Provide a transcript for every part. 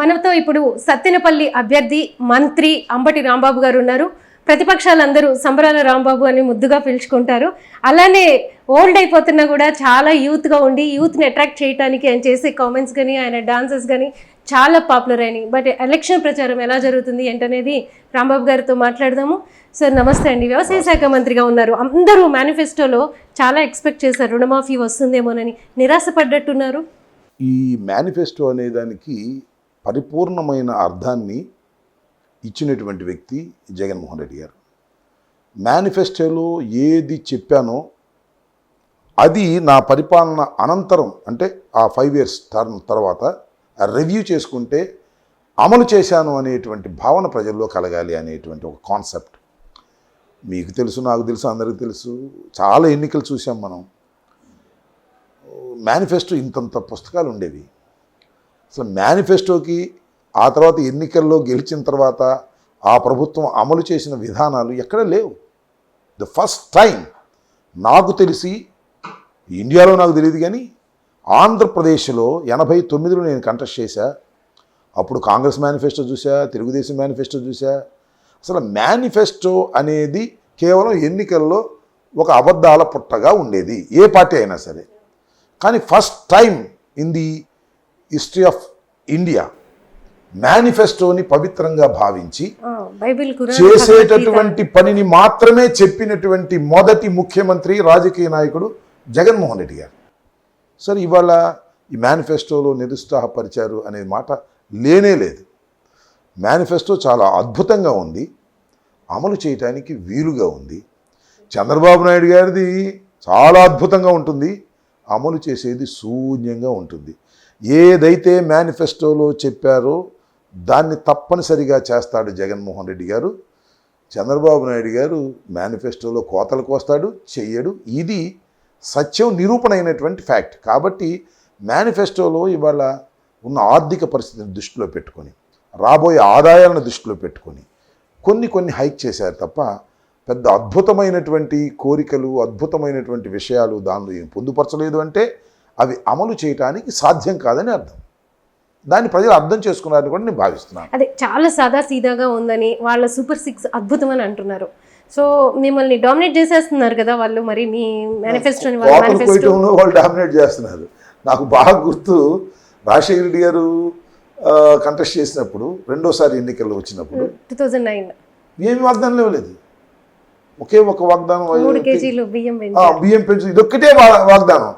మనతో ఇప్పుడు సత్తెనపల్లి అభ్యర్థి మంత్రి అంబటి రాంబాబు గారు ఉన్నారు. ప్రతిపక్షాలందరూ సంబరాల రాంబాబు అని ముద్దుగా పిలుచుకుంటారు. అలానే ఓల్డ్ అయిపోతున్నా కూడా చాలా యూత్గా ఉండి యూత్ని అట్రాక్ట్ చేయడానికి ఆయన చేసే కామెంట్స్ కానీ ఆయన డాన్సెస్ కానీ చాలా పాపులర్ అయినాయి. బట్ ఎలక్షన్ ప్రచారం ఎలా జరుగుతుంది ఏంటనేది రాంబాబు గారితో మాట్లాడదాము. సార్ నమస్తే అండి. వ్యవసాయ శాఖ మంత్రిగా ఉన్నారు. అందరూ మేనిఫెస్టోలో చాలా ఎక్స్పెక్ట్ చేశారు. రుణమాఫీ వస్తుందేమోనని. నిరాశపడ్డట్టున్నారు. ఈ మేనిఫెస్టో అనే దానికి పరిపూర్ణమైన అర్థాన్ని ఇచ్చినటువంటి వ్యక్తి జగన్మోహన్ రెడ్డి గారు. మేనిఫెస్టోలో ఏది చెప్పానో అది నా పరిపాలన అనంతరం అంటే ఆ ఫైవ్ ఇయర్స్ టర్మ్ తర్వాత రివ్యూ చేసుకుంటే అమలు చేశాను అనేటువంటి భావన ప్రజల్లో కలగాలి అనేటువంటి ఒక కాన్సెప్ట్ మీకు తెలుసు నాకు తెలుసు అందరికీ తెలుసు చాలా ఎన్నికలు చూసాం మనం. మేనిఫెస్టో ఇంతంత పుస్తకాలు ఉండేవి. అసలు మేనిఫెస్టోకి ఆ తర్వాత ఎన్నికల్లో గెలిచిన తర్వాత ఆ ప్రభుత్వం అమలు చేసిన విధానాలు ఎక్కడ లేవు. ద ఫస్ట్ టైం నాకు తెలిసి ఇండియాలో నాకు తెలియదు కానీ ఆంధ్రప్రదేశ్లో ఎనభై తొమ్మిదిలో నేను కంటెస్ట్ చేశా. అప్పుడు కాంగ్రెస్ మేనిఫెస్టో చూసా తెలుగుదేశం మేనిఫెస్టో చూసా అసలు మేనిఫెస్టో అనేది కేవలం ఎన్నికల్లో ఒక అబద్ధాల పుట్టగా ఉండేది. ఏ పార్టీ అయినా సరే. కానీ first time in the history of India మేనిఫెస్టోని పవిత్రంగా భావించి చేసేటటువంటి పనిని మాత్రమే చెప్పినటువంటి మొదటి ముఖ్యమంత్రి రాజకీయ నాయకుడు జగన్మోహన్ రెడ్డి గారు. సరే ఇవాళ ఈ మేనిఫెస్టోలో నిరుత్సాహపరిచారు అనే మాట లేనే లేదు. మేనిఫెస్టో చాలా అద్భుతంగా ఉంది. అమలు చేయటానికి వీలుగా ఉంది. చంద్రబాబు నాయుడు గారిది చాలా అద్భుతంగా ఉంటుంది. అమలు చేసేది శూన్యంగా ఉంటుంది. ఏదైతే మేనిఫెస్టోలో చెప్పారో దాన్ని తప్పనిసరిగా చేస్తాడు జగన్మోహన్ రెడ్డి గారు. చంద్రబాబు నాయుడు గారు మేనిఫెస్టోలో కోతలకు వస్తాడు చెయ్యడు. ఇది సత్యం నిరూపణ అయినటువంటి ఫ్యాక్ట్. కాబట్టి మేనిఫెస్టోలో ఇవాళ ఉన్న ఆర్థిక పరిస్థితిని దృష్టిలో పెట్టుకొని రాబోయే ఆదాయాలను దృష్టిలో పెట్టుకొని కొన్ని కొన్ని హైక్ చేశారు తప్ప పెద్ద అద్భుతమైనటువంటి కోరికలు అద్భుతమైనటువంటి విషయాలు దానిలో ఏం పొందుపరచలేదు అంటే అవి అమలు చేయటానికి సాధ్యం కాదని అర్థం. దాన్ని ప్రజలు అర్థం చేసుకున్నారని కూడా నేను భావిస్తున్నాను. అదే చాలా సాదా సీదాగా ఉందని వాళ్ళ సూపర్ సిక్స్ అద్భుతం అని అంటున్నారు. సో మిమ్మల్ని డామినేట్ చేసేస్తున్నారు కదా వాళ్ళు మరి మీ మేనిఫెస్టోని వాళ్ళ డామినేట్ చేస్తున్నారు. నాకు బాగా గుర్తు రాజశేఖర రెడ్డి గారు కంటెస్ట్ చేసినప్పుడు రెండోసారి ఎన్నికల్లో వచ్చినప్పుడు టూ థౌజండ్ నైన్ ఏమి వాగ్దానం ఇవ్వలేదు ఒకే ఒక వాగ్దానం బియ్యం పెంచు ఇదొక్కటే వాగ్దానం.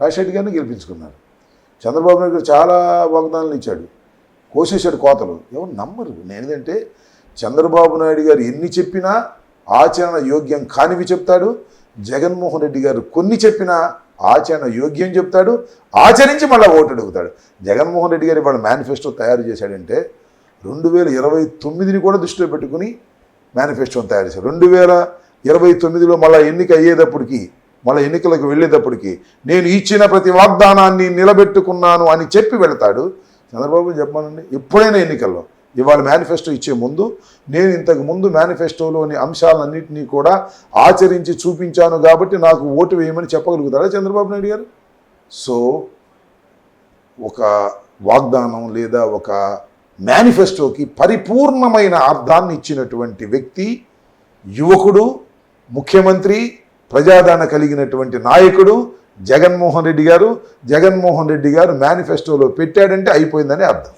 రాజశెట్టి గారిని గెలిపించుకున్నారు. చంద్రబాబు నాయుడు చాలా వాగ్దానాలు ఇచ్చాడు. కోసేశాడు కోతలు. ఎవరు నమ్మరు. నేనేంటంటే చంద్రబాబు నాయుడు గారు ఎన్ని చెప్పినా ఆచరణ యోగ్యం కానివి చెప్తాడు. జగన్మోహన్ రెడ్డి గారు కొన్ని చెప్పినా ఆచరణ యోగ్యం చెప్తాడు. ఆచరించి మళ్ళీ ఓటు అడుగుతాడు. జగన్మోహన్ రెడ్డి గారు వాళ్ళ మేనిఫెస్టో తయారు చేశాడంటే రెండు వేల ఇరవై తొమ్మిదిని కూడా దృష్టిలో పెట్టుకుని మేనిఫెస్టోని తయారు చేశారు రెండు వేల ఇరవై తొమ్మిదిలో మళ్ళీ ఎన్నిక అయ్యేటప్పటికి మళ్ళీ ఎన్నికలకు వెళ్ళేటప్పటికి నేను ఇచ్చిన ప్రతి వాగ్దానాన్ని నిలబెట్టుకున్నాను అని చెప్పి వెళతాడు. చంద్రబాబు చెప్పానండి ఎప్పుడైనా ఎన్నికల్లో ఇవాళ మేనిఫెస్టో ఇచ్చే ముందు నేను ఇంతకు ముందు మేనిఫెస్టోలోని అంశాలన్నింటినీ కూడా ఆచరించి చూపించాను కాబట్టి నాకు ఓటు వేయమని చెప్పగలుగుతాడా చంద్రబాబు నాయుడు గారు? సో ఒక వాగ్దానం లేదా ఒక మేనిఫెస్టోకి పరిపూర్ణమైన అర్థాన్ని ఇచ్చినటువంటి వ్యక్తి యువకుడు ముఖ్యమంత్రి ప్రజాదరణ కలిగినటువంటి నాయకుడు జగన్మోహన్ రెడ్డి గారు జగన్మోహన్ రెడ్డి గారు మేనిఫెస్టోలో పెట్టాడంటే అయిపోయిందని అర్థం.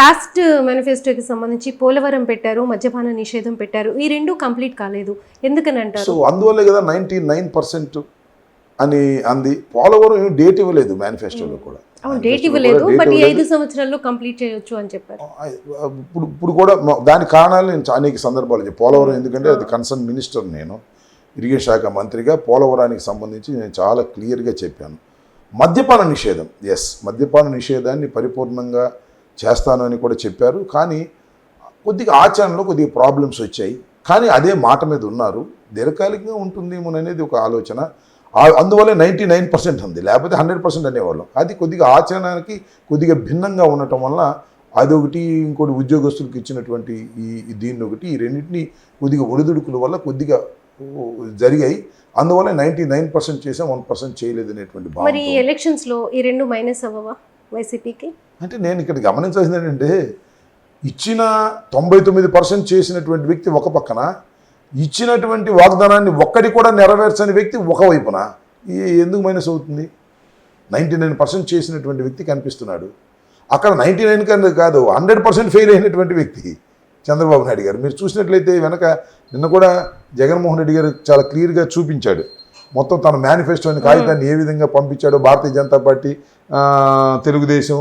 లాస్ట్ మేనిఫెస్టోకి సంబంధించి పోలవరం పెట్టారు మద్యపాన నిషేధం పెట్టారు. ఈ రెండు కంప్లీట్ కాలేదు. ఎందుకని అంటారు? సో అందువల్లే కదా నైంటీ నైన్ పర్సెంట్ అని అంది. పోలవరం డేట్ ఇవ్వలేదు మేనిఫెస్టోలో కూడా. డేట్ ఇవ్వలేదు బట్. ఐదు సంవత్సరాల్లో కంప్లీట్ చేయొచ్చు అని చెప్పారు. ఇప్పుడు ఇప్పుడు కూడా దాని కారణాలు నేను అనేక సందర్భాలు పోలవరం ఎందుకంటే అది కన్సర్న్ మినిస్టర్ నేను. ఇరిగేషన్ శాఖ మంత్రిగా పోలవరానికి సంబంధించి నేను చాలా క్లియర్గా చెప్పాను. మద్యపాన నిషేధం ఎస్ మద్యపాన నిషేధాన్ని పరిపూర్ణంగా చేస్తాను అని కూడా చెప్పారు. కానీ కొద్దిగా ఆచరణలో కొద్దిగా ప్రాబ్లమ్స్ వచ్చాయి. కానీ అదే మాట మీద ఉన్నారు. దీర్ఘకాలికంగా ఉంటుందేమో అనేది ఒక ఆలోచన. అందువల్ల నైంటీ నైన్ పర్సెంట్ ఉంది. లేకపోతే హండ్రెడ్ పర్సెంట్ అనేవాళ్ళం. అది కొద్దిగా ఆచరణకి కొద్దిగా భిన్నంగా ఉండటం వల్ల అదొకటి ఇంకోటి ఉద్యోగస్తులకు ఇచ్చినటువంటి ఈ దీన్ని ఒకటి ఈ రెండింటిని కొద్దిగా ఒడిదుడుకుల వల్ల కొద్దిగా జరిగాయి. అందువల్ల నైంటీ నైన్ పర్సెంట్ చేసాం వన్ పర్సెంట్ చేయలేదు అనేటువంటి మరి భావన ఎలక్షన్స్లో ఈ రెండు మైనస్ అవ్వవా వైసీపీకి అంటే నేను ఇక్కడ గమనించాల్సింది ఏంటంటే ఇచ్చిన తొంభై తొమ్మిది పర్సెంట్ చేసినటువంటి వ్యక్తి ఒక పక్కన ఇచ్చినటువంటి వాగ్దానాన్ని ఒక్కటి కూడా నెరవేర్చని వ్యక్తి ఒకవైపున ఈ ఎందుకు మైనస్ అవుతుంది? నైంటీ నైన్ పర్సెంట్ చేసినటువంటి వ్యక్తి కనిపిస్తున్నాడు. అక్కడ నైంటీ నైన్ కాదు హండ్రెడ్ పర్సెంట్ ఫెయిల్ అయినటువంటి వ్యక్తి చంద్రబాబు నాయుడు గారు. మీరు చూసినట్లయితే వెనక నిన్న కూడా జగన్మోహన్ రెడ్డి గారు చాలా క్లియర్గా చూపించాడు. మొత్తం తన మేనిఫెస్టోని కాగితాన్ని ఏ విధంగా పంపించాడో భారతీయ జనతా పార్టీ తెలుగుదేశం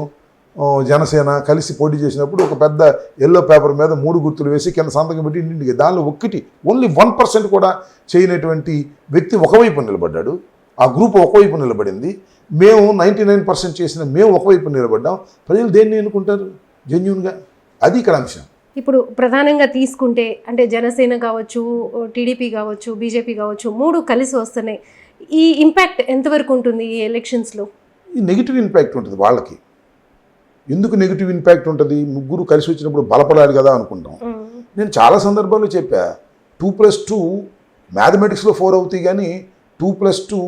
జనసేన కలిసి పోటీ చేసినప్పుడు ఒక పెద్ద ఎల్లో పేపర్ మీద మూడు గుర్తులు వేసి కింద సంతకం పెట్టి ఇంటింటికి దానిలో ఒక్కటి ఓన్లీ వన్ పర్సెంట్ కూడా చేయనటువంటి వ్యక్తి ఒకవైపు నిలబడ్డాడు. ఆ గ్రూప్ ఒకవైపు నిలబడింది. మేము నైంటీ నైన్ పర్సెంట్ చేసిన మేము ఒకవైపు నిలబడ్డాం. ప్రజలు దేన్ని ఎన్నుకుంటారు? జెన్యున్గా అది ఇక్కడ అంశం. ఇప్పుడు ప్రధానంగా తీసుకుంటే అంటే జనసేన కావచ్చు టీడీపీ కావచ్చు బీజేపీ కావచ్చు మూడు కలిసి వస్తున్నాయి. ఈ ఇంపాక్ట్ ఎంతవరకు ఉంటుంది ఈ ఎలక్షన్స్లో ఈ నెగిటివ్ ఇంపాక్ట్ ఉంటుంది వాళ్ళకి. ఎందుకు నెగిటివ్ ఇంపాక్ట్ ఉంటుంది? ముగ్గురు కలిసి వచ్చినప్పుడు బలపడాలి కదా అనుకుంటాం. నేను చాలా సందర్భాల్లో చెప్పా టూ ప్లస్ టూ మ్యాథమెటిక్స్లో ఫోర్ అవుతాయి కానీ టూ ప్లస్ టూ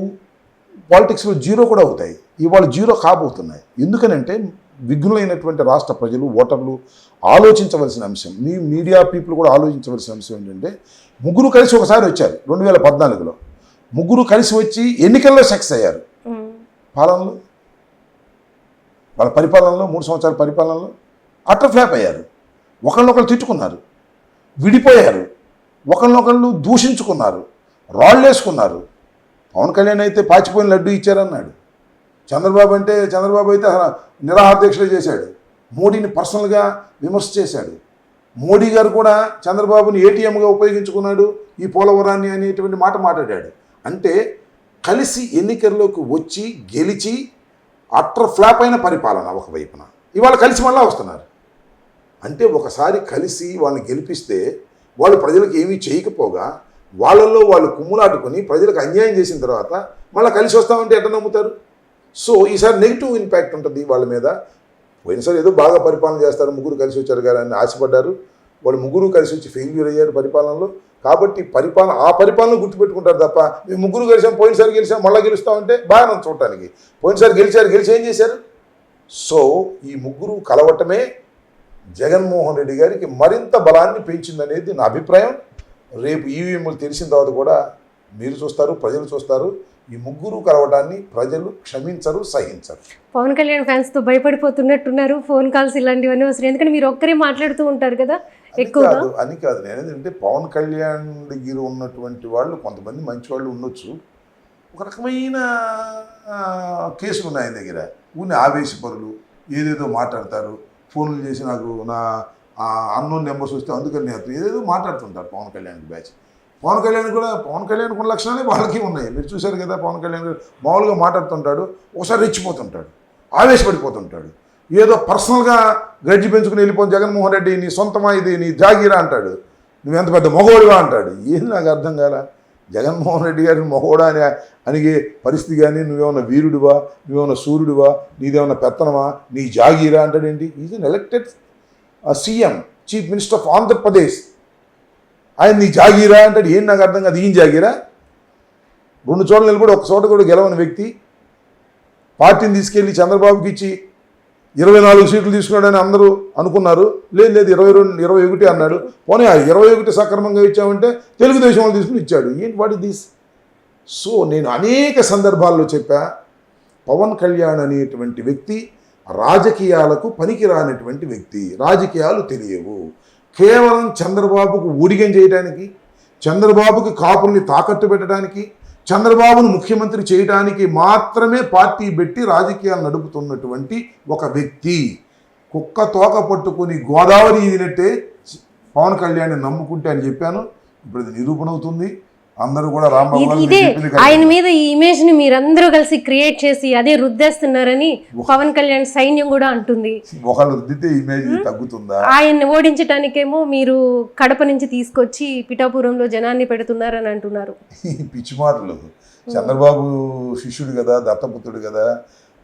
పాలిటిక్స్లో జీరో కూడా అవుతాయి. ఇవాళ జీరో కాబోతున్నాయి. ఎందుకనంటే విఘ్నులైనటువంటి రాష్ట్ర ప్రజలు ఓటర్లు ఆలోచించవలసిన అంశం. మీ మీడియా పీపుల్ కూడా ఆలోచించవలసిన అంశం ఏంటంటే ముగ్గురు కలిసి ఒకసారి వచ్చారు రెండు వేల పద్నాలుగులో. ముగ్గురు కలిసి వచ్చి ఎన్నికల్లో సక్సెస్ అయ్యారు. పాలనలో వాళ్ళ పరిపాలనలో మూడు సంవత్సరాల పరిపాలనలో అట్టర్ ఫ్లాప్ అయ్యారు. ఒకళ్ళొకళ్ళు తిట్టుకున్నారు. విడిపోయారు. ఒకళ్ళనొకళ్ళు దూషించుకున్నారు. రాళ్ళేసుకున్నారు. పవన్ కళ్యాణ్ అయితే పాచిపోయిన లడ్డు ఇచ్చారన్నాడు. చంద్రబాబు అంటే చంద్రబాబు అయితే నిరాహార దీక్షలు చేశాడు. మోడీని పర్సనల్గా విమర్శ చేశాడు. మోడీ గారు కూడా చంద్రబాబుని ఏటీఎంగా ఉపయోగించుకున్నాడు ఈ పోలవరాన్ని అనేటువంటి మాట మాట్లాడాడు. అంటే కలిసి ఎన్నికల్లోకి వచ్చి గెలిచి అట్ర ఫ్లాప్ అయిన పరిపాలన ఒకవైపున. ఇవాళ కలిసి మళ్ళా వస్తున్నారు. అంటే ఒకసారి కలిసి వాళ్ళని గెలిపిస్తే వాళ్ళు ప్రజలకు ఏమీ చేయకపోగా వాళ్ళల్లో వాళ్ళు కుమ్ములాడుకొని ప్రజలకు అన్యాయం చేసిన తర్వాత మళ్ళీ కలిసి వస్తామంటే ఎట్ట నమ్ముతారు? సో ఈసారి నెగిటివ్ ఇంపాక్ట్ ఉంటుంది వాళ్ళ మీద. పోయినసారి ఏదో బాగా పరిపాలన చేస్తారు ముగ్గురు కలిసి వచ్చారు కదా అని ఆశపడ్డారు. వాళ్ళు ముగ్గురు కలిసి వచ్చి ఫెయిల్యూర్ అయ్యారు పరిపాలనలో. కాబట్టి పరిపాలన ఆ పరిపాలన గుర్తుపెట్టుకుంటారు తప్ప మేము ముగ్గురు గెలిచాం పోయినసారి గెలిచాం మళ్ళీ గెలుస్తామంటే బాగా చూడటానికి. పోయినసారి గెలిచారు గెలిచి ఏం చేశారు? సో ఈ ముగ్గురు కలవటమే జగన్మోహన్ రెడ్డి గారికి మరింత బలాన్ని పెంచిందనేది నా అభిప్రాయం. రేపు ఈవీఎంలు తెలిసిన తర్వాత కూడా మీరు చూస్తారు ప్రజలు చూస్తారు. ఈ ముగ్గురు కలవడాన్ని ప్రజలు క్షమించరు సహించరు. పవన్ కళ్యాణ్ ఫ్యాన్స్తో భయపడిపోతున్నట్టున్నారు. ఫోన్ కాల్స్ ఇలాంటివన్నీ వస్తున్నాయి. ఎందుకంటే మీరు ఒక్కరే మాట్లాడుతూ ఉంటారు కదా కాదు అని కాదు. నేను ఏంటంటే పవన్ కళ్యాణ్ దగ్గర ఉన్నటువంటి వాళ్ళు కొంతమంది మంచి వాళ్ళు ఉండొచ్చు. ఒక రకమైన కేసులు ఉన్నాయి ఆయన దగ్గర. ఊని ఆవేశపరులు ఏదేదో మాట్లాడతారు. ఫోన్లు చేసి నాకు నా అన్నోన్ నెంబర్స్ వస్తే అందుకని నేను ఏదేదో మాట్లాడుతుంటారు పవన్ కళ్యాణ్ బ్యాచ్. పవన్ కళ్యాణ్ కూడా పవన్ కళ్యాణ్ కొన్ని లక్షణాలే వాళ్ళకి ఉన్నాయి. మీరు చూశారు కదా పవన్ కళ్యాణ్ మామూలుగా మాట్లాడుతుంటాడు ఒకసారి రెచ్చిపోతుంటాడు ఆవేశపడిపోతుంటాడు. ఏదో పర్సనల్గా గడ్డి పెంచుకుని వెళ్ళిపోయిన జగన్మోహన్ రెడ్డి నీ సొంతమా ఇది నీ జాగీరా అంటాడు. నువ్వెంత పెద్ద మగోడివా అంటాడు. ఏం నాకు అర్థం కాల? జగన్మోహన్ రెడ్డి గారిని మగోడా అని అనిగే పరిస్థితి కానీ నువ్వేమన్నా వీరుడివా నువ్వేమన్నా సూర్యుడివా నీదేమన్నా పెత్తనమా నీ జాగీరా అంటాడేంటి? Is an elected CM chief minister of Andhra Pradesh ఆయన నీ జాగీరా అంటాడు. ఏం నాకు అర్థం కాదు. ఈయన జాగీరా? రెండు చోట్ల నిలబడి ఒక చోట కూడా గెలవని వ్యక్తి పార్టీని తీసుకెళ్ళి చంద్రబాబుకి ఇచ్చి ఇరవై నాలుగు సీట్లు తీసుకున్నాడని అందరూ అనుకున్నారు. లేదు లేదు ఇరవై రెండు ఇరవై ఒకటి అన్నాడు. పోనీ ఆ ఇరవై ఒకటి సక్రమంగా ఇచ్చామంటే తెలుగుదేశం వాళ్ళు తీసుకుని ఇచ్చాడు. ఏంటి వాటి దిస్ సో నేను అనేక సందర్భాల్లో చెప్పా పవన్ కళ్యాణ్ అనేటువంటి వ్యక్తి రాజకీయాలకు పనికిరానటువంటి వ్యక్తి. రాజకీయాలు తెలియవు. కేవలం చంద్రబాబుకు ఊడిగం చేయడానికి చంద్రబాబుకి కాపుల్ని తాకట్టు పెట్టడానికి చంద్రబాబును ముఖ్యమంత్రి చేయడానికి మాత్రమే పార్టీ పెట్టి రాజకీయాలు నడుపుతున్నటువంటి ఒక వ్యక్తి. కుక్క తోక పట్టుకొని గోదావరి ఈదినట్టే పవన్ కళ్యాణ్ నమ్ముకుంటే అని చెప్పాను. ఇప్పుడు ఇది నిరూపణ అవుతుంది. అందరూ కూడా రాంబాబు ఇది ఆయన. మీద ఈ ఇమేజ్ని మీరందరూ కలిసి క్రియేట్ చేసి అదే రుద్దేస్తున్నారని పవన్ కళ్యాణ్ సైన్యం కూడా అంటుంది. ఒకళ్ళు రుద్దితే ఇమేజ్ తగ్గుతుందా? ఆయన్ని ఓడించడానికేమో మీరు కడప నుంచి తీసుకొచ్చి పిఠాపురంలో జనాన్ని పెడుతున్నారని అంటున్నారు. పిచ్చి మాటలు. చంద్రబాబు శిష్యుడు కదా దత్తపుత్రుడు కదా.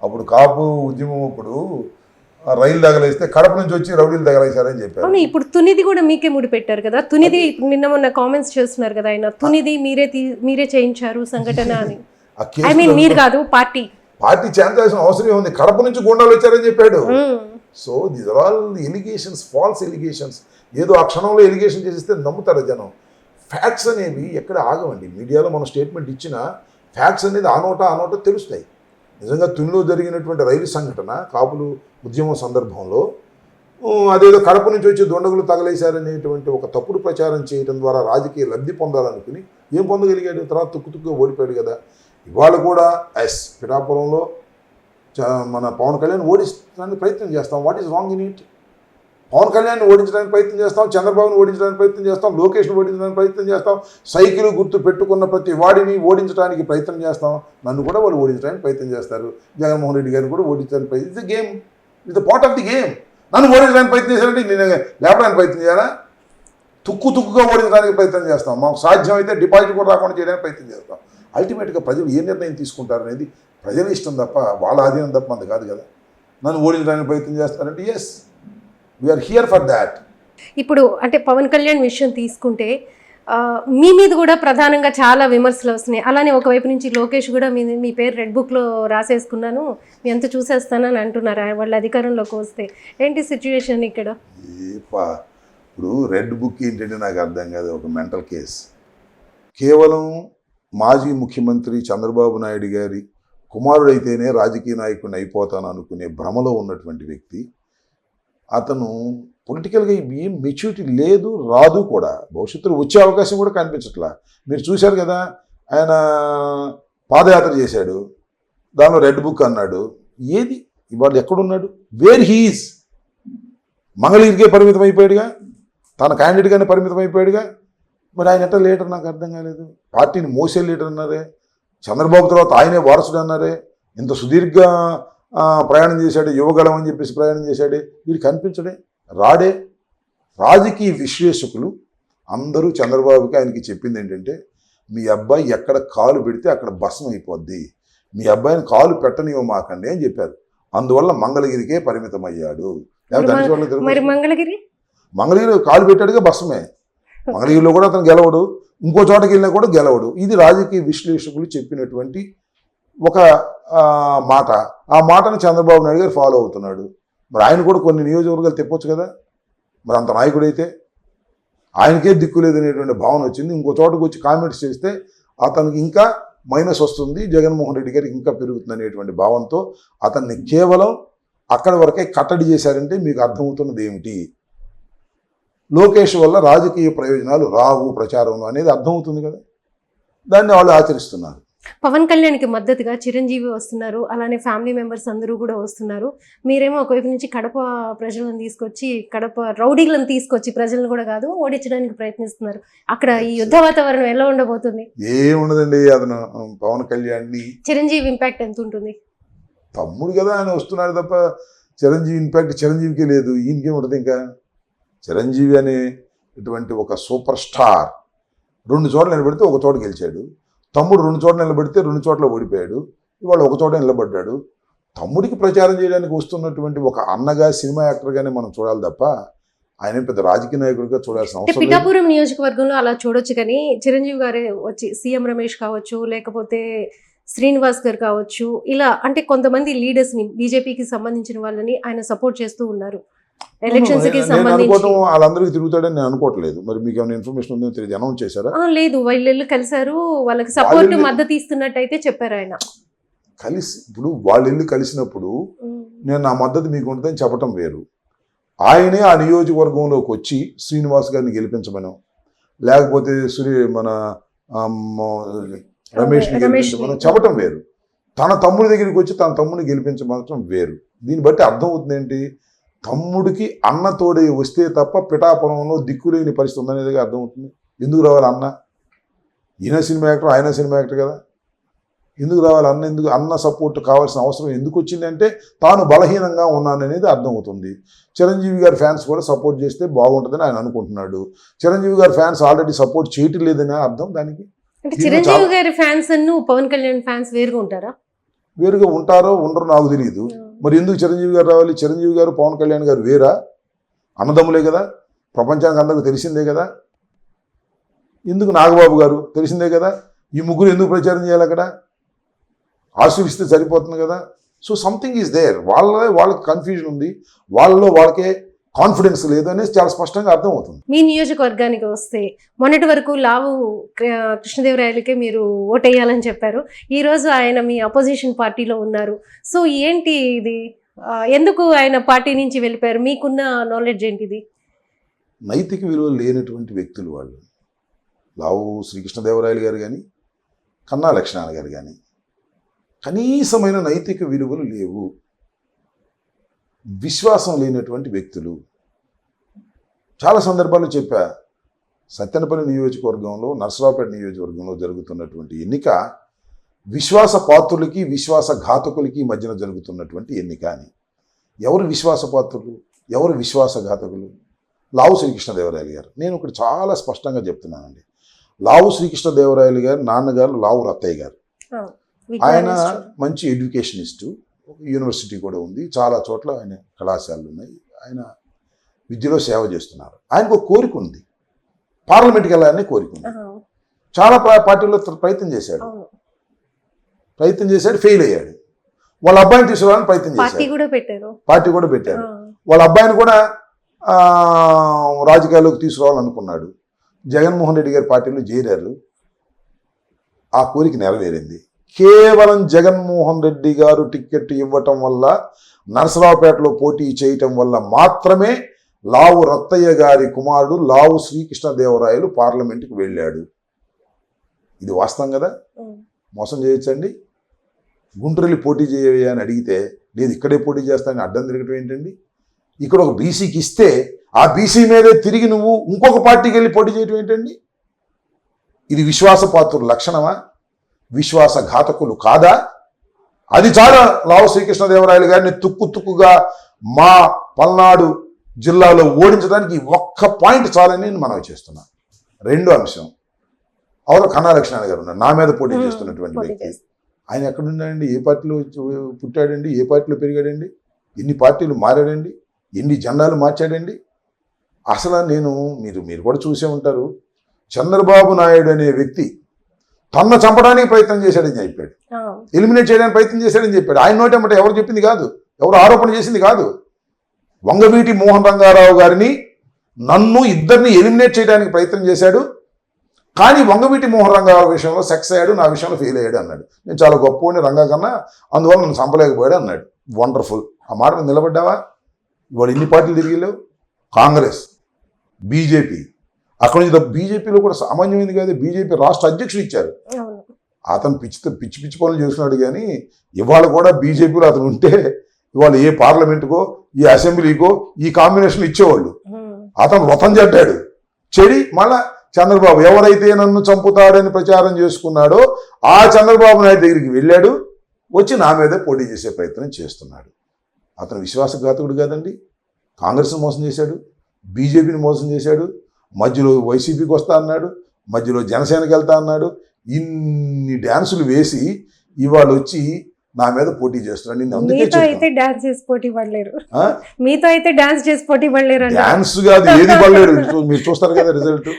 అప్పుడు కాపు ఉద్యమం అప్పుడు రైలు తగలేస్తే కడప నుంచి వచ్చి రౌడీలు తగలేశారని చెప్పారు. అవును ఇప్పుడు తునిది కూడా మీకే ముడి పెట్టారు కదా. తునిది నిన్న మొన్న కామెంట్స్ చేస్తున్నారు కదా ఆయన. తునిది మీరే మీరే చేయించారు సంఘటన అని. ఐ మీన్ మీరు కాదు పార్టీ. పార్టీ చేయాల్సిన అవసరం ఉంది కడప నుంచి గుండాలు వచ్చారని చెప్పాడు. So these are all allegations false allegations ఏదో ఆ క్షణంలో ఎలిగేషన్ చేసేస్తే నమ్ముతారు జనం. ఫ్యాక్ట్స్ అనేవి ఎక్కడ ఆగవండి. మీడియాలో మనం స్టేట్మెంట్ ఇచ్చిన ఫ్యాక్ట్స్ అనేది ఆ నోట ఆ నోట తెలుస్తాయి. నిజంగా తునిలో జరిగినటువంటి రైలు సంఘటన కాపులు ఉద్యమం సందర్భంలో అదేదో కడప నుంచి వచ్చి దొండగులు తగలేశారనేటువంటి ఒక తప్పుడు ప్రచారం చేయడం ద్వారా రాజకీయ లబ్ధి పొందాలనుకుని ఏం పొందగలిగాడు? తర్వాత తుక్కు తుక్కు ఓడిపోయాడు కదా. ఇవాళ కూడా ఎస్ పిఠాపురంలో చ- మన పవన్ కళ్యాణ్ ఓడిస్తానికి ప్రయత్నం చేస్తాం. What is wrong in it Pawan Kalyan ఓడించడానికి ప్రయత్నం చేస్తాం చంద్రబాబును ఓడించడానికి ప్రయత్నం చేస్తాం లోకేష్ను ఓడించడానికి ప్రయత్నం చేస్తాం సైకిల్ గుర్తు పెట్టుకున్న ప్రతి వాడిని ఓడించడానికి ప్రయత్నం చేస్తాం. నన్ను కూడా వాళ్ళు ఓడించడానికి ప్రయత్నం చేస్తారు. జగన్మోహన్ రెడ్డి గారిని కూడా ఓడించడానికి ప్రయత్నం it's game. It's part of the game నన్ను ఓడించడానికి ప్రయత్నం చేశారంటే నేను లేపడానికి ప్రయత్నం చేయాలా? తుక్కు తుక్కుగా ఓడించడానికి ప్రయత్నం చేస్తాం. మాకు సాధ్యమైతే డిపాజిట్ కూడా రాకుండా చేయడానికి ప్రయత్నం చేస్తాం. అల్టిమేట్గా ప్రజలు ఏ నిర్ణయం తీసుకుంటారు అనేది ప్రజల ఇష్టం తప్ప వాళ్ళ ఆధీనం తప్ప అంత కాదు కదా. నన్ను ఓడించడానికి ప్రయత్నం చేస్తారంటే yes we're here for that ఇప్పుడు అంటే పవన్ కళ్యాణ్ విషయం తీసుకుంటే మీ మీద కూడా ప్రధానంగా చాలా విమర్శలు వస్తున్నాయి. అలానే ఒకవైపు నుంచి లోకేష్ కూడా మీ మీ పేరు రెడ్ బుక్లో రాసేసుకున్నాను మీ అంత చూసేస్తానని అంటున్నారు వాళ్ళ అధికారంలోకి వస్తే. ఏంటి సిచ్యువేషన్ ఇక్కడ? ఇప్పుడు రెడ్ బుక్ ఏంటంటే నాకు అర్థం కాదు ఒక మెంటల్ కేస్. కేవలం మాజీ ముఖ్యమంత్రి చంద్రబాబు నాయుడు గారి కుమారుడైతేనే రాజకీయ నాయకుడిని అయిపోతాను అనుకునే భ్రమలో ఉన్నటువంటి వ్యక్తి అతను పొలిటికల్గా ఏం మెచ్యూరిటీ లేదు రాదు కూడా. భవిష్యత్తులో వచ్చే అవకాశం కూడా కనిపించట్లా. మీరు చూశారు కదా ఆయన పాదయాత్ర చేశాడు దానిలో రెడ్ బుక్ అన్నాడు. ఏది? ఇవాళ ఎక్కడున్నాడు? వేర్ హీఈస్ మంగళగిరికే పరిమితం అయిపోయాడుగా తన క్యాండిడేట్గానే పరిమితం అయిపోయాడుగా మరి ఆయన ఎట్లా లీడర్ నాకు అర్థం కాలేదు. పార్టీని మోసే లీడర్ అన్నారే. చంద్రబాబు తర్వాత ఆయనే వారసుడు అన్నారే. ఇంత సుదీర్ఘ ప్రయాణం చేశాడు యువగలం అని చెప్పేసి ప్రయాణం చేశాడే. వీడు కనిపించడే రాడే. రాజకీయ విశ్లేషకులు అందరూ చంద్రబాబుకి ఆయనకి చెప్పింది ఏంటంటే మీ అబ్బాయి ఎక్కడ కాలు పెడితే అక్కడ భస్మం అయిపోద్ది. మీ అబ్బాయిని కాలు పెట్టనివ్వమాకండి అని చెప్పారు. అందువల్ల మంగళగిరికే పరిమితం అయ్యాడు మంగళగిరి? కాలు పెట్టాడుగా భస్మే. మంగళగిరిలో కూడా అతను గెలవడు. ఇంకో చోటకి వెళ్ళినా కూడా గెలవడు. ఇది రాజకీయ విశ్లేషకులు చెప్పినటువంటి ఒక మాట. ఆ మాటను చంద్రబాబు నాయుడు గారు ఫాలో అవుతున్నాడు. మరి ఆయన కూడా కొన్ని నియోజకవర్గాలు తెప్పొచ్చు కదా. మరి అంత నాయకుడైతే ఆయనకే దిక్కు లేదనేటువంటి భావన వచ్చింది. ఇంకో చోటకు వచ్చి కామెంట్స్ చేస్తే అతనికి ఇంకా మైనస్ వస్తుంది. జగన్మోహన్ రెడ్డి గారికి ఇంకా పెరుగుతుంది అనేటువంటి భావంతో అతన్ని కేవలం అక్కడి వరకే కట్టడి చేశారంటే మీకు అర్థమవుతున్నది ఏమిటి? లోకేష్ వల్ల రాజకీయ ప్రయోజనాలు రావు ప్రచారంలో అనేది అర్థమవుతుంది కదా. దాన్ని వాళ్ళు ఆచరిస్తున్నారు. పవన్ కళ్యాణ్కి మద్దతుగా చిరంజీవి వస్తున్నారు. అలానే ఫ్యామిలీ మెంబర్స్ అందరూ కూడా వస్తున్నారు. మీరేమో ఒకవైపు నుంచి కడప ప్రజలను తీసుకొచ్చి కడప రౌడీలను తీసుకొచ్చి ప్రజలను కూడా కాదు ఓడించడానికి ప్రయత్నిస్తున్నారు. అక్కడ ఈ యుద్ధ వాతావరణం ఎలా ఉండబోతుంది? ఏమున్నదండి అతను పవన్ కళ్యాణ్ని. చిరంజీవి ఇంపాక్ట్ ఎంత ఉంటుంది? తమ్ముడు కదా ఆయన వస్తున్నాడు తప్ప చిరంజీవి ఇన్ఫాక్ట్ చిరంజీవికి లేదు ఈయనకేం ఉంటుంది ఇంకా? చిరంజీవి అనే ఇటువంటి ఒక సూపర్ స్టార్ రెండు చోట్ల నిలబడితే ఒక చోట గెలిచాడు. తమ్ముడు రెండు చోట్ల నిలబడితే రెండు చోట్ల ఓడిపోయాడు. ఇవాళ ఒక చోట నిలబడ్డాడు. తమ్ముడికి ప్రచారం చేయడానికి వస్తున్నటువంటి ఒక అన్నగా సినిమా యాక్టర్గానే మనం చూడాలి తప్ప ఆయన పెద్ద రాజకీయ నాయకుడిగా చూడాల్సిన అవసరం పిఠాపురం నియోజకవర్గంలో అలా చూడొచ్చు కానీ చిరంజీవి గారే వచ్చి సీఎం రమేష్ కావచ్చు లేకపోతే శ్రీనివాస్ గారు కావచ్చు ఇలా అంటే కొంతమంది లీడర్స్ని బీజేపీకి సంబంధించిన వాళ్ళని ఆయన సపోర్ట్ చేస్తూ ఉన్నారు. ఎలక్షన్స్కి సంబంధించి వాళ్ళందరికీ తిరుగుతాడని నేను అనుకోవట్లేదు. మరి మీకు ఏమైనా ఇన్ఫర్మేషన్ ఉందో తెలియదు. అనౌన్స్ చేశారా? లేదు. వాళ్ళు కలిశారు. వాళ్ళకి సపోర్ట్ మద్దతు ఇస్తున్నట్టయితే చెప్పారు ఆయన. కలిసి ఇప్పుడు వాళ్ళు వెళ్ళి కలిసినప్పుడు నేను నా మద్దతు మీకు ఉంటుందని చెప్పటం వేరు. ఆయనే ఆ నియోజకవర్గంలోకి వచ్చి శ్రీనివాస్ గారిని గెలిపించమను. లేకపోతే శ్రీ మన రమేష్ని. గెలిపించమని. చెప్పటం వేరు. తన తమ్ముడి దగ్గరికి వచ్చి తన తమ్ముడిని గెలిపించమనటం వేరు. దీన్ని బట్టి అర్థం అవుతుంది ఏంటి తమ్ముడికి అన్న తోడే వస్తే తప్ప పిఠాపురంలో దిక్కులేని పరిస్థితి ఉందనేది అర్థమవుతుంది. ఎందుకు రావాలి అన్న? ఈయన సినిమా యాక్టర్ ఆయన సినిమా యాక్టర్ కదా. ఎందుకు రావాలి అన్న? ఎందుకు అన్న సపోర్ట్ కావాల్సిన అవసరం ఎందుకు వచ్చింది అంటే తాను బలహీనంగా ఉన్నాననేది అర్థమవుతుంది. చిరంజీవి గారి ఫ్యాన్స్ కూడా సపోర్ట్ చేస్తే బాగుంటుందని ఆయన అనుకుంటున్నాడు. చిరంజీవి గారి ఫ్యాన్స్ ఆల్రెడీ సపోర్ట్ చేయటం లేదని అర్థం దానికి? అంటే చిరంజీవి గారి ఫ్యాన్స్ పవన్ కళ్యాణ్ ఫ్యాన్స్ వేరుగా ఉంటారా? వేరుగా ఉంటారో ఉండరో నాకు తెలియదు. మరి ఎందుకు చిరంజీవి గారు రావాలి? చిరంజీవి గారు పవన్ కళ్యాణ్ గారు వేరా? అన్నదమ్ములే కదా? ప్రపంచానికి అందరికీ తెలిసిందే కదా? ఎందుకు నాగబాబు గారు తెలిసిందే కదా? ఈ ముగ్గురు ఎందుకు ప్రచారం చేయాలి అక్కడ? ఆశీర్విస్తే సరిపోతుంది కదా? సో సంథింగ్ ఈజ్ దేర్ వాళ్ళ వాళ్ళకి కన్ఫ్యూజన్ ఉంది. వాళ్ళలో వాళ్ళకే కాన్ఫిడెన్స్ లేదు అనేది చాలా స్పష్టంగా అర్థమవుతుంది. మీ నియోజకవర్గానికి వస్తే మొన్నటి వరకు లావు కృష్ణదేవరాయలకే మీరు ఓటేయాలని చెప్పారు. ఈ రోజు ఆయన మీ అపోజిషన్ పార్టీలో ఉన్నారు. సో ఏంటి ఇది? ఎందుకు ఆయన పార్టీ నుంచి వెళ్ళిపోయారు? మీకున్న నాలెడ్జ్ ఏంటిది? నైతిక విలువలు లేనటువంటి వ్యక్తులు వాళ్ళు. లావు శ్రీకృష్ణదేవరాయలు గారు కానీ కన్నా లక్ష్మణ గారు కానీ కనీసమైన నైతిక విలువలు లేవు. విశ్వాసం లేనటువంటి వ్యక్తులు. చాలా సందర్భాల్లో చెప్పా సత్యనపల్లి నియోజకవర్గంలో నర్సరావుపేట నియోజకవర్గంలో జరుగుతున్నటువంటి ఎన్నిక విశ్వాస పాత్రులకి విశ్వాస ఘాతకులకి మధ్యన జరుగుతున్నటువంటి ఎన్నిక అని. ఎవరు విశ్వాస పాత్రులు? ఎవరు విశ్వాసఘాతకులు లావు శ్రీకృష్ణదేవరాయలు గారు. నేను ఇక్కడ చాలా స్పష్టంగా చెప్తున్నానండి. లావు శ్రీకృష్ణదేవరాయలు గారు నాన్నగారు లావు రత్తయ్య గారు. ఆయన. మంచి ఎడ్యుకేషనిస్టు. యూనివర్సిటీ కూడా ఉంది. చాలా చోట్ల ఆయన కళాశాలలు ఉన్నాయి. ఆయన విద్యలో సేవ చేస్తున్నారు. ఆయనకు ఒక కోరిక ఉంది. పార్లమెంట్కి వెళ్ళాలని కోరిక ఉంది. చాలా ప్ర- పార్టీల్లో ప్రయత్నం చేశాడు. ప్రయత్నం చేశాడు ఫెయిల్ అయ్యాడు. వాళ్ళ అబ్బాయిని తీసుకురావాలని ప్రయత్నం పెట్టారు. పార్టీ కూడా పెట్టారు. వాళ్ళ అబ్బాయిని కూడా రాజకీయాల్లోకి తీసుకురావాలనుకున్నాడు. జగన్మోహన్ రెడ్డి గారి పార్టీలో చేరారు. ఆ కోరిక నెరవేరింది. కేవలం జగన్మోహన్ రెడ్డి గారు టికెట్ ఇవ్వటం వల్ల నరసరావుపేటలో పోటీ చేయటం వల్ల మాత్రమే లావు రత్తయ్య గారి కుమారుడు లావు శ్రీకృష్ణదేవరాయలు పార్లమెంటుకు వెళ్ళాడు. ఇది వాస్తవం కదా? మోసం చేయొచ్చండి? గుంటూరులో పోటీ చేయవయ్యా అని అడిగితే లేదు ఇక్కడే పోటీ చేస్తానని అడ్డం తిరగటం ఏంటండి? ఇక్కడ ఒక బీసీకి ఇస్తే ఆ బీసీ మీదే తిరిగి నువ్వు ఇంకొక పార్టీకి వెళ్ళి పోటీ చేయటం ఏంటండి? ఇది విశ్వాసపాత్రుల లక్షణమా? విశ్వాసఘాతకులు కాదా? అది చాలా లావు శ్రీకృష్ణదేవరాయలు గారిని తుక్కు తుక్కుగా మా పల్నాడు జిల్లాలో ఓడించడానికి ఒక్క పాయింట్ చాలని నేను మనవి చేస్తున్నాను రెండో అంశం. అవతల కన్నా లక్ష్మణ గారు ఉన్నారు. నా మీద పోటీ చేస్తున్నటువంటి వ్యక్తి. ఆయన ఎక్కడున్నాడండి? ఏ పార్టీలో పుట్టాడండి? ఏ పార్టీలో పెరిగాడండి? ఎన్ని పార్టీలు మారాడండి? ఎన్ని జెండాలు మార్చాడండి? అసలు నేను మీరు మీరు కూడా చూసే ఉంటారు. చంద్రబాబు నాయుడు అనే వ్యక్తి తన్న చంపడానికి ప్రయత్నం చేశాడని చెప్పాడు. ఎలిమినేట్ చేయడానికి ప్రయత్నం చేశాడని చెప్పాడు. ఆయన నోటేమంటే ఎవరు చెప్పింది కాదు. ఎవరు ఆరోపణ చేసింది కాదు. వంగవీటి మోహన్ రంగారావు గారిని నన్ను ఇద్దరిని ఎలిమినేట్ చేయడానికి ప్రయత్నం చేశాడు. కానీ వంగవీటి మోహన్ రంగారావు విషయంలో సక్సెస్ అయ్యాడు నా విషయంలో ఫెయిల్ అయ్యాడు అన్నాడు. నేను చాలా గొప్పవాడిని రంగా కన్నా అందువల్ల నన్ను చంపలేకపోయాడు అన్నాడు. వండర్ఫుల్. ఆ మాట మీద నిలబడ్డావా? ఇవాడు ఎన్ని పార్టీలు తిరిగిలేవు కాంగ్రెస్ బీజేపీ అక్కడి నుంచి బీజేపీలో కూడా సామాన్యమైంది కాదు బీజేపీ రాష్ట్ర అధ్యక్షుడు ఇచ్చారు. అతను పిచ్చి పిచ్చి పిచ్చి పనులు చేస్తున్నాడు కానీ ఇవాళ కూడా బీజేపీలో అతను ఉంటే ఇవాళ ఏ పార్లమెంటుకో ఈ అసెంబ్లీకో ఈ కాంబినేషన్ ఇచ్చేవాళ్ళు. అతను వ్రతం చెడ్డాడు చెడి మళ్ళా చంద్రబాబు ఎవరైతే నన్ను చంపుతాడని ప్రచారం చేసుకున్నాడో ఆ చంద్రబాబు నాయుడు దగ్గరికి వెళ్ళాడు వచ్చి నా మీదే పోటీ చేసే ప్రయత్నం చేస్తున్నాడు. అతను విశ్వాసఘాతకుడు కాదండి. కాంగ్రెస్ని మోసం చేశాడు బీజేపీని మోసం చేశాడు మధ్యలో వైసీపీకి వస్తా అన్నాడు మధ్యలో జనసేనకి వెళ్తా అన్నాడు. ఇన్ని డ్యాన్సులు వేసి ఇవాళ వచ్చి నా మీద పోటీ చేస్తున్నాడు నేను అందుకే మీతో అయితే డాన్స్ చేసి పోటీ పడలేరు? మీతో అయితే డాన్స్ చేసి పోటీ పడలేరు అంటే డ్యాన్స్ కాదు ఏది పడలేడు మీరు చూస్తారు కదా రిజల్ట్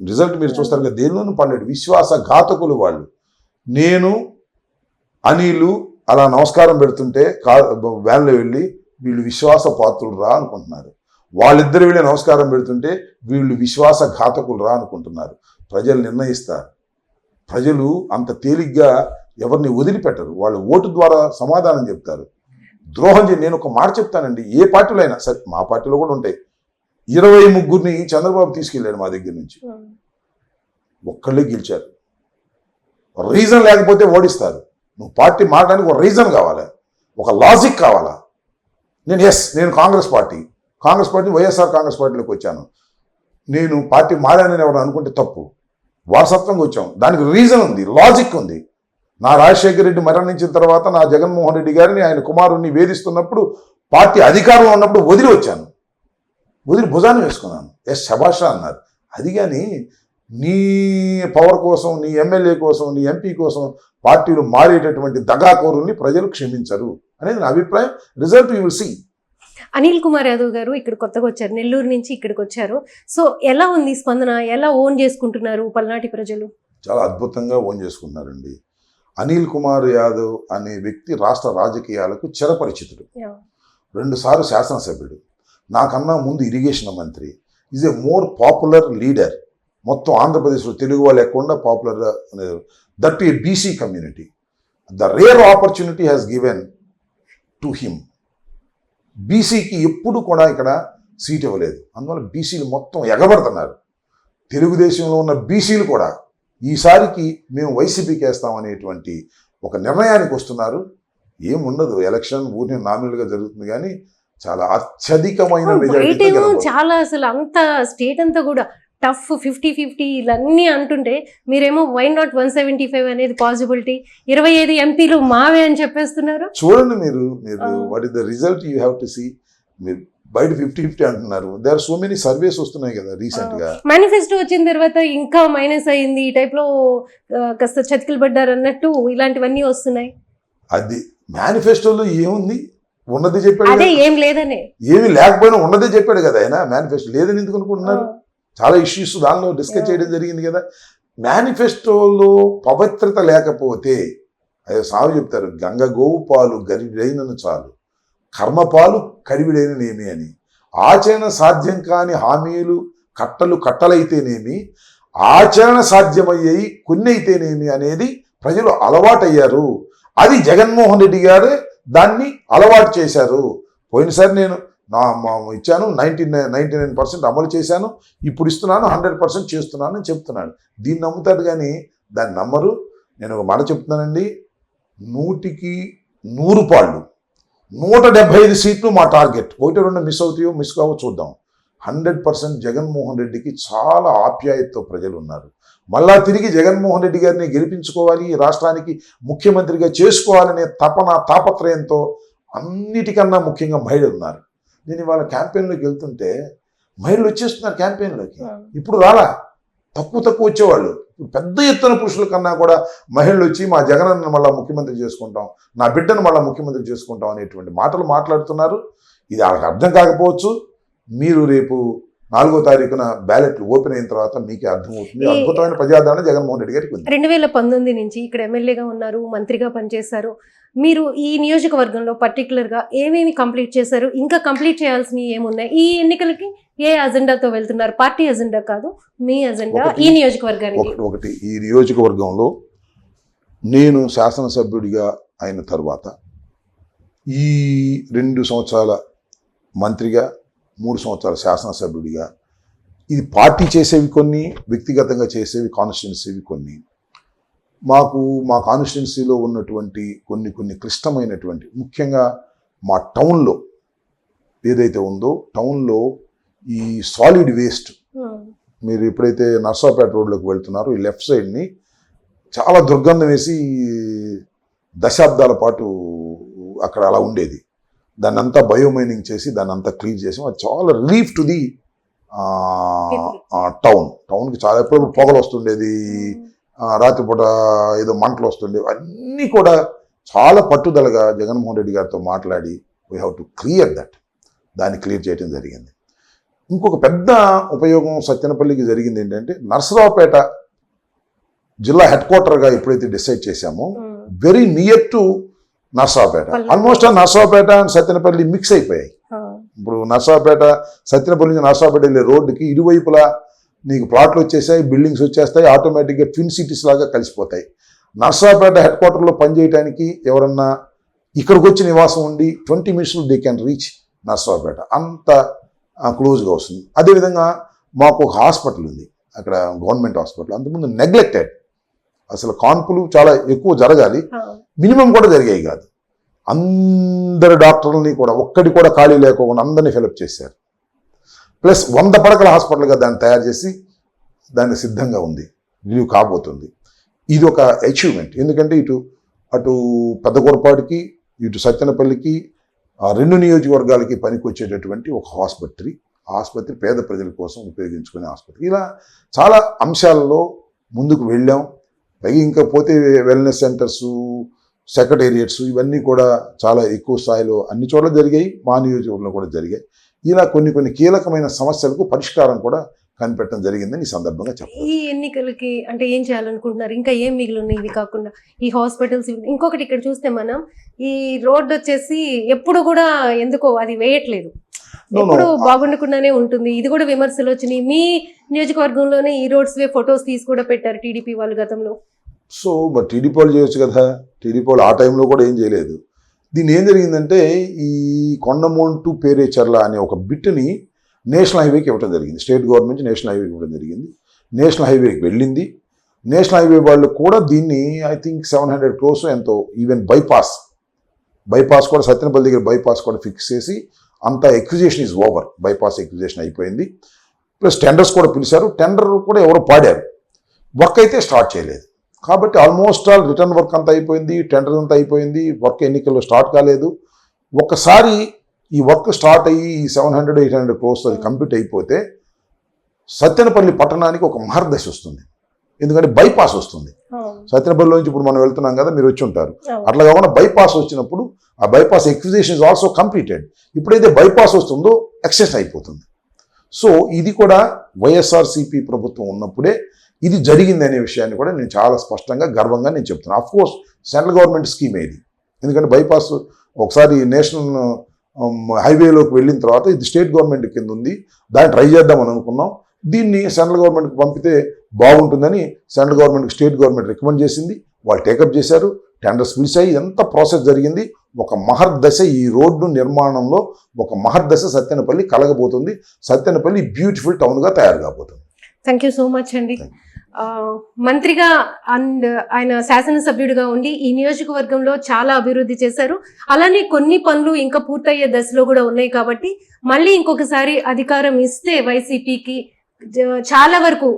రిజల్ట్ మీరు చూస్తారు కదా దేనిలోనూ పడలేడు విశ్వాస ఘాతకులు వాళ్ళు. నేను అనిలు అలా నమస్కారం పెడుతుంటే కా వ్యాన్లో వెళ్ళి వీళ్ళు విశ్వాస పాత్రులు రా అనుకుంటున్నారు. వాళ్ళిద్దరు వెళ్ళి నమస్కారం పెడుతుంటే వీళ్ళు విశ్వాస ఘాతకులు రా అనుకుంటున్నారు. ప్రజలు నిర్ణయిస్తారు. ప్రజలు అంత తేలిగ్గా ఎవరిని వదిలిపెట్టరు. వాళ్ళు ఓటు ద్వారా సమాధానం చెప్తారు. ద్రోహం చేసి నేను ఒక మాట చెప్తానండి. ఏ పార్టీలో అయినా సరే మా పార్టీలో కూడా ఉంటాయి. ఇరవై ముగ్గురిని చంద్రబాబు తీసుకెళ్ళాడు మా దగ్గర నుంచి. ఒక్కళ్ళే గెలిచారు. రీజన్ లేకపోతే ఓడిస్తారు. నువ్వు పార్టీ మారడానికి ఒక రీజన్ కావాలి? ఒక లాజిక్ కావాలా? నేను ఎస్ నేను Congress party. Congress party YSR Congress పార్టీలోకి వచ్చాను. నేను పార్టీ మారానని ఎవరు అనుకుంటే తప్పు. వారసత్వంగా వచ్చాం. దానికి రీజన్ ఉంది లాజిక్ ఉంది. నా రాజశేఖర రెడ్డి మరణించిన తర్వాత నా జగన్మోహన్ రెడ్డి గారిని ఆయన కుమారుణ్ణి వేధిస్తున్నప్పుడు పార్టీ అధికారంలో ఉన్నప్పుడు వదిలి వచ్చాను. వదిలి భుజాన్ని వేసుకున్నాను. ఎస్ శభాషా అన్నారు. అది కానీ నీ పవర్ కోసం నీ ఎమ్మెల్యే కోసం నీ ఎంపీ కోసం పార్టీలు మారేటటువంటి దగాకోరుల్ని ప్రజలు క్షమించరు అనేది నా అభిప్రాయం. Result you will see Anil Kumar Yadav గారు ఇక్కడ కొత్తగా వచ్చారు నెల్లూరు నుంచి ఇక్కడికి వచ్చారు. సో ఎలా ఉంది స్పందన? ఎలా ఓన్ చేసుకుంటున్నారు పల్నాటి ప్రజలు? చాలా అద్భుతంగా ఓన్ చేసుకున్నారండి. అనిల్ కుమార్ యాదవ్ అనే వ్యక్తి రాష్ట్ర రాజకీయాలకు చిరపరిచితుడు. రెండుసార్లు శాసనసభ్యుడు. నాకన్నా ముందు ఇరిగేషన్ మంత్రి. Is a more popular leader. మొత్తం ఆంధ్రప్రదేశ్లో తెలుగు వాళ్ళు లేకుండా popular that a BC community. The rare opportunity has given to him. బీసీకి ఎప్పుడు కూడా ఇక్కడ సీట్ ఇవ్వలేదు. అందువల్ల బీసీలు మొత్తం ఎగబడుతున్నారు. తెలుగుదేశంలో ఉన్న బీసీలు కూడా ఈసారికి మేము వైసీపీకి వేస్తామనేటువంటి ఒక నిర్ణయానికి వస్తున్నారు. ఏముండదు ఎలక్షన్ ఊరిని నామినల్గా జరుగుతుంది కానీ చాలా అత్యధికమైన. చాలా అసలు అంత స్టేట్ అంతా కూడా టఫ్ ఫిఫ్టీ ఫిఫ్టీ ఇవన్నీ అంటుంటే మీరేమో why not one seventy five అనేది పాసిబిలిటీ ఇరవై ఐదు ఎంపీలు మావే అని చెప్పేస్తున్నారు. చూడండి మీరు మీరు. What is the result you have to see మీరు బయట ఫిఫ్టీ ఫిఫ్టీ అంటున్నారు. There are so many surveys వస్తున్నాయి కదా రీసెంట్గా మేనిఫెస్టో వచ్చిన తర్వాత ఇంకా మైనస్ అయింది. ఈ టైప్లో కాస్త చతికిలు పడ్డారు అన్నట్టు ఇలాంటివన్నీ వస్తున్నాయి. అది మేనిఫెస్టోలో ఏముంది? ఉన్నది చెప్పాడు అదే. ఏం లేదనే. ఏమి లేకపోయినా ఉన్నదే చెప్పాడు కదా ఆయన. మేనిఫెస్టో లేదని ఎందుకు అనుకుంటున్నారు? చాలా ఇష్యూస్ దానిలో డిస్కస్. చేయడం జరిగింది కదా. మేనిఫెస్టోలో పవిత్రత లేకపోతే అదే సాగు చెప్తారు గంగ గోవు పాలు గరిడైనను చాలు. కర్మపాలు కరివిడైననేమి అని. ఆచరణ సాధ్యం కాని హామీలు కట్టలు కట్టలైతేనేమి ఆచరణ సాధ్యమయ్యాయి కొన్ని అయితేనేమి అనేది ప్రజలు అలవాటయ్యారు. అది జగన్మోహన్ రెడ్డి గారు దాన్ని అలవాటు చేశారు. పోయినసారి నేను నా మా- ఇచ్చాను ninety nine ninety nine percent అమలు చేశాను. ఇప్పుడు ఇస్తున్నాను హండ్రెడ్ పర్సెంట్ చేస్తున్నాను అని చెప్తున్నాడు. దీన్ని నమ్ముతాడు కానీ దాన్ని నమ్మరు. నేను ఒక మాట చెప్తున్నానండి. నూటికి నూరు పాళ్ళు నూట డెబ్బై ఐదు సీట్లు మా టార్గెట్. ఒకటి రెండు మిస్ అవుతాయో మిస్ కావో చూద్దాం. హండ్రెడ్ పర్సెంట్ జగన్మోహన్ రెడ్డికి చాలా ఆప్యాయతతో ప్రజలు ఉన్నారు. మళ్ళా తిరిగి జగన్మోహన్ రెడ్డి గారిని గెలిపించుకోవాలి రాష్ట్రానికి ముఖ్యమంత్రిగా చేసుకోవాలనే తపన తాపత్రయంతో అన్నిటికన్నా ముఖ్యంగా మహిళలు ఉన్నారు. నేను ఇవాళ క్యాంపెయిన్లోకి వెళ్తుంటే మహిళలు వచ్చేస్తున్నారు క్యాంపెయిన్లోకి. ఇప్పుడు రాలా. తక్కువ తక్కువ వచ్చేవాళ్ళు. పెద్ద ఎత్తున పురుషుల కన్నా కూడా మహిళలు వచ్చి మా జగనన్న మళ్ళా ముఖ్యమంత్రి చేసుకుంటాం నా బిడ్డను మళ్ళా ముఖ్యమంత్రి చేసుకుంటాం అనేటువంటి మాటలు మాట్లాడుతున్నారు. ఇది వాళ్ళకి అర్థం కాకపోవచ్చు. మీరు రేపు నాలుగో తారీఖున బ్యాలెట్లు ఓపెన్ అయిన తర్వాత మీకే అర్థమవుతుంది. అద్భుతమైన ప్రజాదరణ జగన్మోహన్ రెడ్డి గారికి రెండు వేల పంతొమ్మిది నుంచి ఇక్కడ ఎమ్మెల్యేగా ఉన్నారు మంత్రిగా పనిచేశారు. మీరు ఈ నియోజకవర్గంలో particular గా ఏమేమి కంప్లీట్ చేశారు? ఇంకా కంప్లీట్ చేయాల్సినవి ఏమున్నాయి? ఈ ఎన్నికలకి ఏ అజెండాతో వెళ్తున్నారు? పార్టీ అజెండా కాదు మీ అజెండా ఈ నియోజకవర్గానికి. ఒకటి ఒకటి. ఈ నియోజకవర్గంలో నేను శాసనసభ్యుడిగా అయిన తర్వాత ఈ రెండు సంవత్సరాల మంత్రిగా మూడు సంవత్సరాల శాసనసభ్యుడిగా ఇది పార్టీ చేసేవి కొన్ని వ్యక్తిగతంగా చేసేవి కాన్స్టిట్యున్సీవి కొన్ని. మాకు మా కాన్స్టిట్యున్సీలో ఉన్నటువంటి కొన్ని కొన్ని క్లిష్టమైనటువంటి ముఖ్యంగా మా టౌన్లో ఏదైతే ఉందో టౌన్లో ఈ సాలిడ్ వేస్ట్ ఉమ్, మీరు ఎప్పుడైతే నర్సాపేట రోడ్లోకి వెళ్తున్నారో ఈ లెఫ్ట్ సైడ్ని చాలా దుర్గంధం వేసి దశాబ్దాల పాటు అక్కడ అలా ఉండేది. దాన్ని అంతా బయోమైనింగ్ చేసి దాన్ని అంతా క్లీన్ చేసి అది చాలా రిలీఫ్ టు ది టౌన్. టౌన్కి చాలా ఎప్పుడు పొగలు వస్తుండేది. ఆ, రాత్రిపూట ఏదో మంటలు వస్తుండేవి. అన్నీ కూడా చాలా పట్టుదలగా జగన్మోహన్ రెడ్డి గారితో మాట్లాడి we have to clear that దాన్ని క్లియర్ చేయడం జరిగింది. ఇంకొక పెద్ద ఉపయోగం సత్యనపల్లికి జరిగింది ఏంటంటే నర్సరావుపేట జిల్లా హెడ్ క్వార్టర్గా ఎప్పుడైతే డిసైడ్ చేశామో very near to Narasaraopet. Almost Narasaraopet and Sattenapalli mix అయిపోయాయి. ఇప్పుడు నర్సరావుపేట సత్యనపల్లి నుంచి నర్సరావుపేట వెళ్ళే రోడ్డుకి ఇరువైపులా నీకు ప్లాట్లు వచ్చేసాయి బిల్డింగ్స్ వచ్చేస్తాయి ఆటోమేటిక్గా ట్విన్ సిటీస్ లాగా కలిసిపోతాయి. నర్సరావుపేట హెడ్ క్వార్టర్లో పనిచేయడానికి ఎవరన్నా ఇక్కడికి వచ్చి నివాసం ఉండి ట్వంటీ మినిట్స్లో దే క్యాన్ రీచ్ నర్సరావుపేట అంత క్లోజ్గా వస్తుంది. అదేవిధంగా మాకు ఒక హాస్పిటల్ ఉంది. అక్కడ గవర్నమెంట్ హాస్పిటల్. అంతకుముందు నెగ్లెక్టెడ్ అసలు కాన్పులు చాలా ఎక్కువ జరగాలి. మినిమం కూడా జరిగాయి కాదు. అందరి డాక్టర్లని కూడా ఒక్కడి కూడా ఖాళీ లేకోకుండా అందరినీ ఫిలప్ చేశారు. ప్లస్ వంద పడకల హాస్పిటల్గా దాన్ని తయారు చేసి దాన్ని సిద్ధంగా ఉంది. రిలీవ్ కాబోతుంది. ఇది ఒక అచీవ్మెంట్ ఎందుకంటే ఇటు అటు పెద్దగొరపాటికి ఇటు సత్యనపల్లికి ఆ రెండు నియోజకవర్గాలకి పనికి వచ్చేటటువంటి ఒక ఆసుపత్రి. ఆసుపత్రి పేద ప్రజల కోసం ఉపయోగించుకునే ఆసుపత్రి. ఇలా చాలా అంశాలలో ముందుకు వెళ్ళాం. పైగా ఇంకా పోతే వెల్నెస్ సెంటర్సు సెక్రటేరియట్స్ ఇవన్నీ కూడా చాలా ఎక్కువ స్థాయిలో అన్ని చోట్ల జరిగాయి. మా నియోజకవర్గంలో కూడా జరిగాయి. ఇలా కొన్ని కొన్ని కీలకమైన సమస్యలకు పరిష్కారం కూడా కనిపెట్టడం జరిగిందని ఈ సందర్భంగా చెప్పాలి ఈ ఎన్నికలకి అంటే ఏం చేయాలనుకుంటున్నారు? ఇంకా ఏం మిగిలి ఉన్నాయి ఇవి కాకుండా? ఈ హాస్పిటల్స్ ఇంకొకటి ఇక్కడ చూస్తే మనం ఈ రోడ్ వచ్చేసి ఎప్పుడు కూడా ఎందుకో అది వేయట్లేదు. ఎప్పుడు బాగుండకుండానే ఉంటుంది. ఇది కూడా విమర్శలు వచ్చినాయి. మీ నియోజకవర్గంలోనే ఈ రోడ్స్ వే ఫొటోస్ తీసి కూడా పెట్టారు టీడీపీ వాళ్ళు గతంలో. సో మరి టీడీపీ వాళ్ళు చేయొచ్చు కదా. టీడీపీ వాళ్ళు ఆ టైంలో కూడా ఏం చేయలేదు. దీన్ని ఏం జరిగిందంటే ఈ కొండమోంటు పేరేచర్ల అనే ఒక బిట్ని నేషనల్ హైవేకి ఇవ్వడం జరిగింది. స్టేట్ గవర్నమెంట్ నేషనల్ హైవేకి ఇవ్వడం జరిగింది. నేషనల్ హైవేకి వెళ్ళింది. నేషనల్ హైవే వాళ్ళు కూడా దీన్ని I think seven hundred crores ఎంతో ఈవెన్ బైపాస్ బైపాస్ కూడా సత్యనపల్లి దగ్గర బైపాస్ కూడా ఫిక్స్ చేసి అంత acquisition is over. Bypass acquisition అయిపోయింది. ప్లస్ టెండర్స్ కూడా పిలిచారు. టెండర్ కూడా ఎవరు పాడారు? వర్క్ అయితే స్టార్ట్ చేయలేదు. కాబట్టి ఆల్మోస్ట్ ఆల్ రిటర్న్ వర్క్ అంతా అయిపోయింది టెండర్ అంతా అయిపోయింది వర్క్ ఎన్నికల్లో స్టార్ట్ కాలేదు. ఒక్కసారి ఈ వర్క్ స్టార్ట్ అయ్యి ఈ seven hundred eight hundred crores అది కంప్లీట్ అయిపోతే సత్యనపల్లి పట్టణానికి ఒక మహర్దశ వస్తుంది. ఎందుకంటే బైపాస్ వస్తుంది. సత్యనపల్లిలో నుంచి ఇప్పుడు మనం వెళ్తున్నాం కదా మీరు వచ్చి ఉంటారు. అట్లా కాకుండా బైపాస్ వచ్చినప్పుడు ఆ bypass acquisition is also completed ఇప్పుడైతే బైపాస్ వస్తుందో ఎక్సెస్ అయిపోతుంది. సో ఇది కూడా వైఎస్ఆర్సీపీ ప్రభుత్వం ఉన్నప్పుడే ఇది జరిగింది అనే విషయాన్ని కూడా నేను చాలా స్పష్టంగా గర్వంగా నేను చెప్తున్నాను of course central government scheme ఇది. ఎందుకంటే బైపాస్ ఒకసారి నేషనల్ హైవేలోకి వెళ్ళిన తర్వాత ఇది స్టేట్ గవర్నమెంట్ కింద ఉంది. దాన్ని ట్రై చేద్దామని అనుకున్నాం. దీన్ని సెంట్రల్ గవర్నమెంట్కి పంపితే బాగుంటుందని సెంట్రల్ గవర్నమెంట్కి స్టేట్ గవర్నమెంట్ రికమెండ్ చేసింది. వాళ్ళు టేకప్ చేశారు. టెండర్స్ పిలిచాయి. ఎంత ప్రాసెస్ జరిగింది. ఒక మహర్దశ ఈ రోడ్డు నిర్మాణంలో ఒక మహర్దశ సత్యనపల్లి కలగబోతుంది. సత్యనపల్లి బ్యూటిఫుల్ టౌన్గా తయారు కాబోతుంది. థ్యాంక్ యూ సో మచ్ అండి. మంత్రిగా అండ్ ఆయన శాసనసభ్యుడిగా ఉండి ఈ నియోజకవర్గంలో చాలా అభివృద్ధి చేశారు. అలానే కొన్ని పనులు ఇంకా పూర్తయ్యే దశలో కూడా ఉన్నాయి కాబట్టి మళ్ళీ ఇంకొకసారి అధికారం ఇస్తే వైసీపీకి చాలా వరకు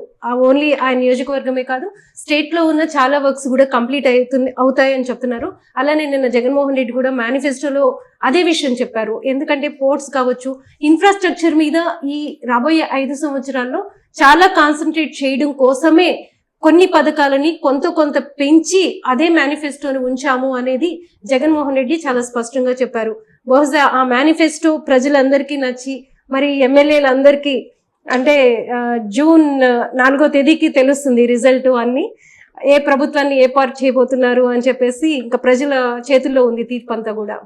ఓన్లీ ఆ నియోజకవర్గమే కాదు స్టేట్లో ఉన్న చాలా వర్క్స్ కూడా కంప్లీట్ అవుతుంది అవుతాయని చెప్తున్నారు. అలానే నిన్న జగన్మోహన్ రెడ్డి కూడా మేనిఫెస్టోలో అదే విషయం చెప్పారు. ఎందుకంటే పోర్ట్స్ కావచ్చు ఇన్ఫ్రాస్ట్రక్చర్ మీద ఈ రాబోయే ఐదు సంవత్సరాల్లో చాలా కాన్సన్ట్రేట్ చేయడం కోసమే కొన్ని పథకాలని కొంత కొంత పెంచి అదే మేనిఫెస్టోని ఉంచాము అనేది జగన్మోహన్ రెడ్డి చాలా స్పష్టంగా చెప్పారు. బహుశా ఆ మేనిఫెస్టో ప్రజలందరికీ నచ్చి మరి ఎమ్మెల్యేలందరికీ అంటే జూన్ నాలుగో తేదీకి తెలుస్తుంది రిజల్ట్ అన్ని. ఏ ప్రభుత్వాన్ని ఏర్పాటు చేయబోతున్నారు అని చెప్పేసి ఇంకా ప్రజల చేతుల్లో ఉంది తీర్పు అంతా కూడా.